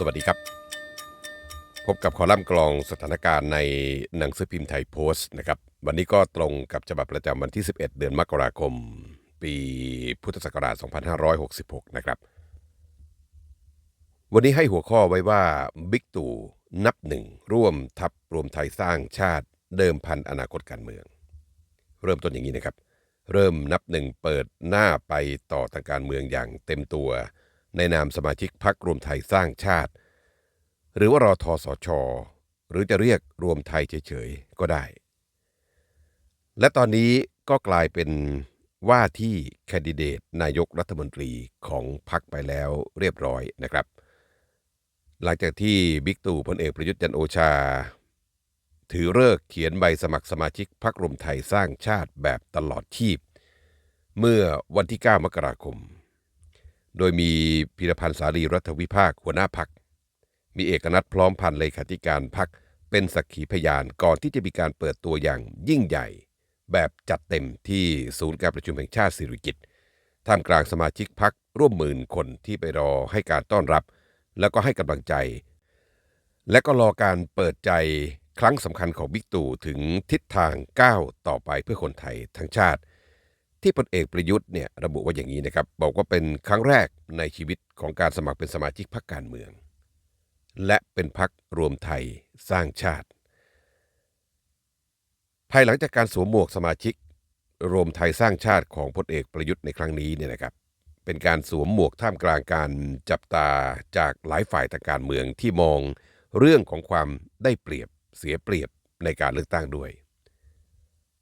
สวัสดีครับ พบกับคอลัมน์กรองสถานการณ์ในหนังสือพิมพ์ไทยโพสต์นะครับ วันนี้ก็ตรงกับฉบับประจำวันที่ 11 เดือนมกราคม ปีพุทธศักราช 2566 นะครับ วันนี้ให้หัวข้อไว้ว่าบิ๊กตู่นับหนึ่งร่วมทัพรวมไทยสร้างชาติเดิมพันอนาคตการเมือง เริ่มต้นอย่างนี้นะครับ เริ่มนับหนึ่งเปิดหน้าไปต่อทางการเมืองอย่างเต็มตัว ในนามสมาชิกพรรครวมไทยสร้างชาติ หรือว่ารอทอสชหรือจะเรียกรวมไทยเฉยๆ ก็ได้ และตอนนี้ก็กลายเป็นว่าที่แคนดิเดตนายกรัฐมนตรีของพรรคไปแล้วเรียบร้อยนะครับ หลังจากที่บิ๊กตู่พลเอกประยุทธ์จันโอชา ถือเลิกเขียนใบสมัครสมาชิกพรรครวมไทยสร้างชาติแบบตลอดชีพ เมื่อวันที่ 9 มกราคม โดยมีพิรพันธ์สารีรัฐวิภาคหัวหน้าพัก มีเอกนัทพร้อมพันธ์เลขาธิการพักเป็นสักขีพยานก่อนที่จะมีการเปิดตัวอย่างยิ่งใหญ่ แบบจัดเต็มที่ศูนย์การประชุมแห่งชาติสิริกิติ์ท่ามกลางสมาชิกพักร่วมหมื่นคนที่ไปรอให้การต้อนรับ แล้วก็ให้กำลังใจ และก็รอการเปิดใจครั้งสำคัญของบิ๊กตู่ถึงทิศทางก้าวต่อไปเพื่อคนไทยทั้งชาติ ที่พลเอกประยุทธ์เนี่ยระบุว่าอย่างนี้นะครับ บอกว่าเป็นครั้งแรกในชีวิตของการสมัครเป็นสมาชิกพรรคการเมือง และเป็นพรรครวมไทยสร้างชาติ ภายหลังจากการสวมหมวกสมาชิก รวมไทยสร้างชาติของพลเอกประยุทธ์ในครั้งนี้เนี่ยนะครับ เป็นการสวมหมวกท่ามกลางการจับตาจากหลายฝ่ายทางการเมืองที่มองเรื่องของความได้เปรียบเสียเปรียบในการเลือกตั้งด้วย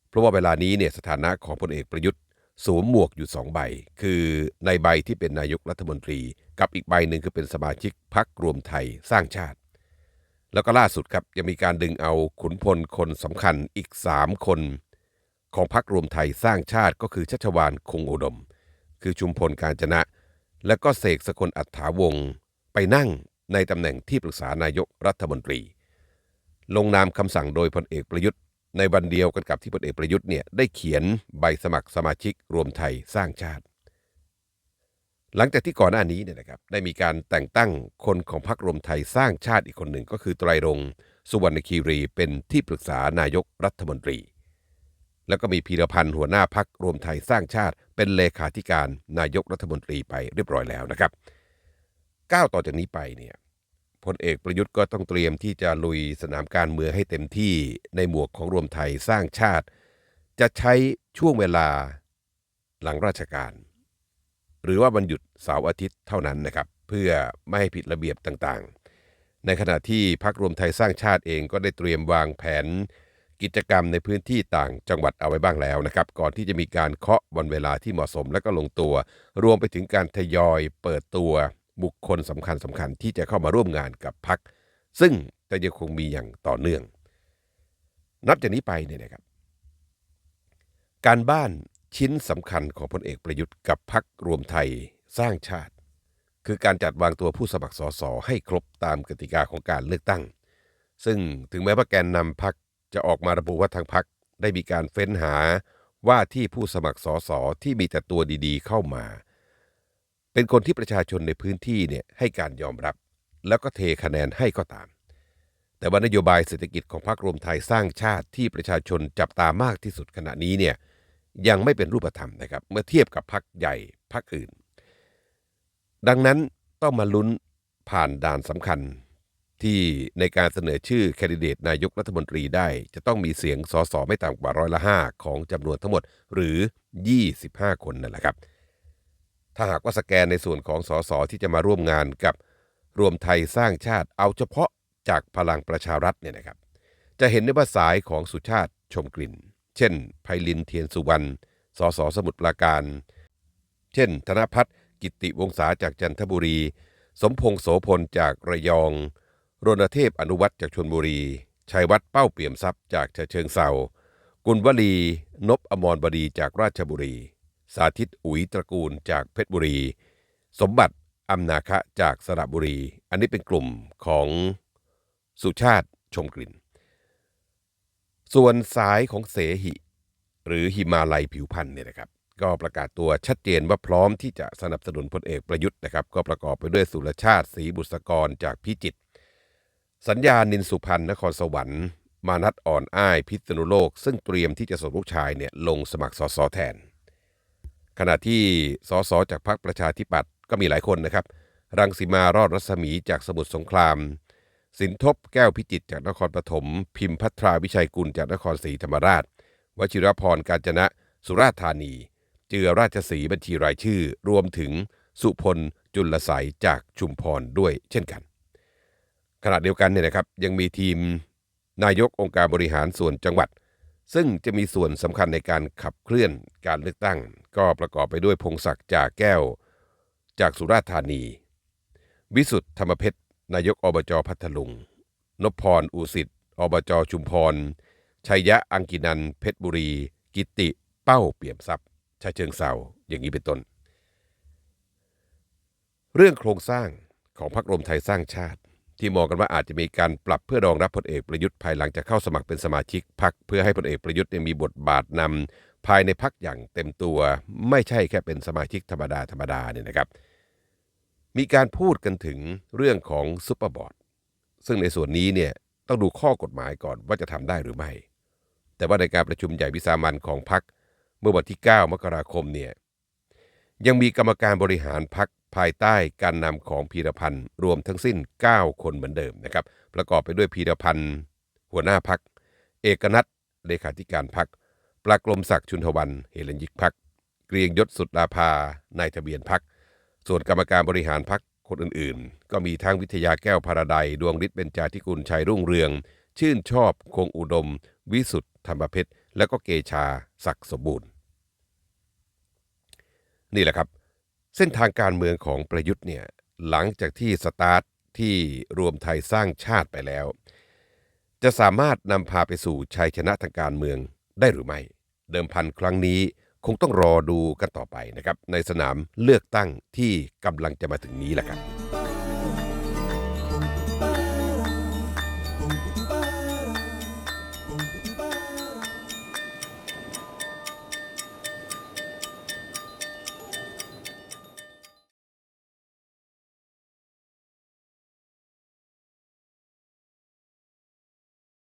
เพราะว่าเวลานี้เนี่ยสถานะของพลเอกประยุทธ์ สวมหมวกอยู่สองใบ คือในใบที่เป็นนายกรัฐมนตรี กับอีกใบหนึ่งคือเป็นสมาชิกพรรครวมไทยสร้างชาติ แล้วก็ล่าสุดครับยังมีการดึงเอาขุนพลคนสำคัญอีก 3 คน ของพรรครวมไทยสร้างชาติก็คือชัชวานคงอุดม คือชุมพลการจนะ และก็เสกสกลอัฏฐาวงศ์ไปนั่งในตำแหน่งที่ปรึกษานายกรัฐมนตรี ลงนามคำสั่งโดยพลเอกประยุทธ์ ในวันเดียวกันกับที่พลเอกประยุทธ์เนี่ยได้เขียนใบสมัครสมาชิกรวมไทยสร้างชาติ หลังจากที่ก่อนหน้านี้เนี่ยนะครับได้มีการแต่งตั้งคนของพรรครวมไทยสร้างชาติอีกคนหนึ่งก็คือไตรรงสุวรรณคีรีเป็นที่ปรึกษานายกรัฐมนตรี แล้วก็มีพีรพันธ์หัวหน้าพักรวมไทยสร้างชาติ เป็นเลขาธิการนายกรัฐมนตรีไปเรียบร้อยแล้วนะครับก้าวต่อจากนี้ไปเนี่ย พลเอกประยุทธ์ก็ต้องเตรียมที่จะลุยสนามการเมืองให้เต็มที่ในหมวกของรวมไทยสร้างชาติ จะใช้ช่วงเวลาหลังราชการ หรือว่าวันหยุดเสาร์อาทิตย์เท่านั้นนะครับ เพื่อไม่ให้ผิดระเบียบต่างๆ ในขณะที่พรรครวมไทยสร้างชาติเองก็ได้เตรียมวางแผน กิจกรรมในพื้นที่ต่างจังหวัดเอาไว้บ้างแล้วนะครับ ก่อนที่จะมีการเคาะวันเวลาที่เหมาะสมและก็ลงตัว รวมไปถึงการทยอยเปิดตัว บุคคลสำคัญสำคัญที่จะเข้ามาร่วมงานกับพรรคซึ่งจะยังคงมีอย่างต่อเนื่อง นับจากนี้ไปเนี่ยนะครับ การบ้านชิ้นสำคัญของพลเอกประยุทธ์กับพรรครวมไทยสร้างชาติ คือการจัดวางตัวผู้สมัครสสให้ครบตามกติกาของการเลือกตั้ง ซึ่งถึงแม้ว่าแกนนำพรรคจะออกมาระบุว่าทางพรรคได้มีการเฟ้นหาว่าที่ผู้สมัครสสที่มีแต่ตัวดีๆ เข้ามา เป็นคนที่ประชาชนในพื้นที่เนี่ยให้การยอมรับ แล้วก็เทคะแนนให้ก็ตาม แต่ว่านโยบายเศรษฐกิจของพรรครวมไทยสร้างชาติที่ประชาชนจับตามากที่สุดขณะนี้เนี่ยยังไม่เป็นรูปธรรมนะครับ เมื่อเทียบกับพรรคใหญ่พรรคอื่น ดังนั้นต้องมาลุ้นผ่านด่านสำคัญที่ในการเสนอชื่อแคนดิเดตนายกรัฐมนตรีได้ จะต้องมีเสียงสสไม่ต่ำกว่าร้อยละห้าของจำนวนทั้งหมดหรือ 25 คนนั่นแหละครับ ถ้าหากว่าสแกนในส่วนของสสที่จะมาร่วมงานกับรวมไทยสร้างชาติเอาเฉพาะจากพลังประชารัฐเนี่ยนะครับ จะเห็นได้ว่าสายของสุชาติชมกลิ่น เช่นไพลินเทียนสุวรรณสสสมุทรปราการ เช่น ธนพัฒน์กิติวงศาจากจันทบุรี สมพงษ์โสพลจากระยอง รณเทพอนุวัตรจากชนบุรี ชัยวัฒน์เป้าเปี่ยมทรัพย์จากฉะเชิงเซากุลวลี นบอมรบดีจากราชบุรี สาธิตอุ๋ยตระกูลจากเพชรบุรี สมบัติอำนาคะจากสระบุรี อันนี้เป็นกลุ่มของสุชาติชมกลิ่น ส่วนสายของเสหิ หรือหิมาลัยผิวพันธ์เนี่ยนะครับ ก็ประกาศตัวชัดเจนว่าพร้อมที่จะสนับสนุนพลเอกประยุทธ์นะครับ ก็ประกอบไปด้วยสุรชาติศรีบุษกรจากพิจิตรสัญญานินสุพรรณนครสวรรค์มานัดอ่อนอ้ายพิษณุโลก ซึ่งเตรียมที่จะส่งลูกชายเนี่ยลงสมัครสสแทน ขณะที่สสจากพรรคประชาธิปัตย์ก็มีหลายคนนะครับ รังสีมารอดรัศมีจากสมุทรสงคราม สินทบแก้วพิจิตจากนครปฐม พิมพ์พัทราวิชัยกุลจากนครศรีธรรมราช วชิรพรการจนะ สุราษฎร์ธานี เจือราชสีบัญชีรายชื่อ รวมถึงสุพลจุลใสยจากชุมพรด้วยเช่นกัน ขณะเดียวกันเนี่ยนะครับยังมีทีมนายกองค์การบริหารส่วนจังหวัด ซึ่งจะมีส่วนสำคัญในการขับเคลื่อนการเลือกตั้ง ก็ประกอบไปด้วยพงศักดิ์จากแก้ว จากสุราษฎร์ธานี วิสุทธ์ธรรมเพชรนายกอบจพัทลุง นพพรอุสิทธิ์อบจชุมพร ชัยยะอังกินัน เพชรบุรี กิตติเป้าเปี่ยมทรัพย์ชาเชิงเซาอย่างนี้เป็นต้น เรื่องโครงสร้างของพรรครวมไทยสร้างชาติ ที่มองกันว่าอาจจะมีการปรับเพื่อรองรับพลเอกประยุทธ์ภายหลังจากเข้าสมัครเป็นสมาชิกพรรคเพื่อให้พลเอกประยุทธ์เนี่ยมีบทบาทนำภายในพรรคอย่างเต็มตัว ไม่ใช่แค่เป็นสมาชิกธรรมดาธรรมดาเนี่ยนะครับ มีการพูดกันถึงเรื่องของซุปเปอร์บอร์ดซึ่งในส่วนนี้เนี่ยต้องดูข้อกฎหมายก่อนว่าจะทำได้หรือไม่ แต่ว่าในการประชุมใหญ่วิสามันของพรรคเมื่อวันที่ 9 มกราคมเนี่ยยังมีกรรมการบริหารพรรค ภายใต้การนำของพีรพันธ์รวมทั้งสิ้น 9 คนเหมือนเดิมนะครับประกอบไปด้วยพีรพันธ์หัวหน้าพรรคเอกนัทเลขาธิการพรรคปลากลมศักดิ์ชุนทวันเฮเลนยิกพรรคเกรียงยศสุดลาภานายทะเบียนพรรคส่วนกรรมการบริหารพรรคคนอื่นๆ ก็มีทั้งวิทยาแก้วพาราไดดวงฤทธิ์เบญจาธิกุลชัยรุ่งเรือง ชื่นชอบคงอุดม วิสุทธ์ธรรมเพชรและก็เกชาศักดิ์สมบูรณ์ นี่แหละครับ เส้นทางการเมืองของประยุทธ์เนี่ยหลังจากที่สตาร์ทที่รวมไทยสร้างชาติไปแล้ว จะสามารถนำพาไปสู่ชัยชนะทางการเมืองได้หรือไม่ เดิมพันครั้งนี้คงต้องรอดูกันต่อไปนะครับในสนามเลือกตั้งที่กำลังจะมาถึงนี้แหละครับ